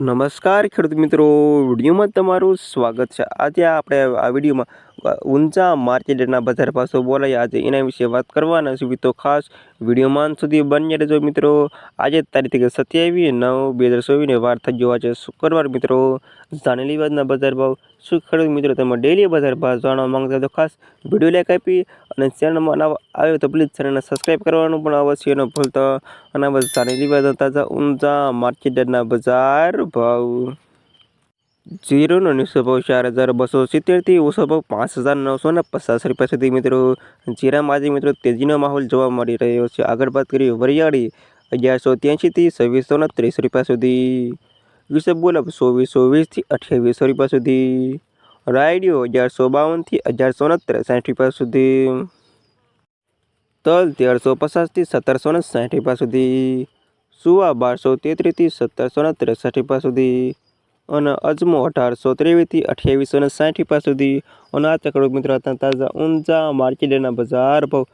નમસ્કાર ખેડૂત મિત્રો, વિડીયોમાં તમારું સ્વાગત છે. આજે આપણે આ વિડીયોમાં ઊંચા માર્કેટના બજાર પાસો બોલાય આજે એના વિશે વાત કરવાના છે. તો ખાસ વિડીયોમાં અંત સુધી બની રહેજો મિત્રો. આજે તારીખ સત્યાવીસ નવ બે હજાર ચોવીસને વાર થઈ જોવા છે શુક્રવાર મિત્રો. જાણેલી વાતના બજાર ભાવ શું ખેડૂત મિત્રો તમે ડેલી બજાર ભાવ જાણવા માંગતા તો ખાસ વીડિયો લાઈક આપી અને ચેનલમાં આવ્યો તો પ્લીઝ ચેનલને સબસ્ક્રાઈબ કરવાનું પણ અવશ્ય ન ભૂલતા. અને બસ જાણેલી વાત તાજા ઊંચા માર્કેટના બજાર ભાવ. જીરોનો નીચો ભાવ ચાર હજાર બસો સિત્તેરથી ઓછો પાંચ હજાર નવસો ને પચાસ રૂપિયા સુધી મિત્રો જીરામાં આજે મિત્રો તેજીનો માહોલ જોવા મળી રહ્યો છે. આગળ વાત કરીએ વરિયાળી અગિયારસો ત્યાંશીથી છવ્વીસો ને ત્રીસ રૂપિયા સુધી વિશે બોલો ચોવીસો વીસથી અઠ્યાવીસો રૂપિયા સુધી રાયડિયો અગિયારસો બાવનથી અગિયારસો ને ત્રેસાઠ રૂપિયા સુધી, તલ તેરસો પચાસથી સત્તરસો ને સાઠ રૂપિયા સુધી, સુવા બારસો તેત્રીસથી સત્તરસો ને ત્રેસઠ રૂપિયા સુધી અને અજમો અઢારસો ત્રેવીસથી અઠ્યાવીસો ને સાઠ રૂપિયા સુધી. અને આ ચકડો મિત્રો હતા તાજા ઊંચા માર્કેટના બજાર ભાવ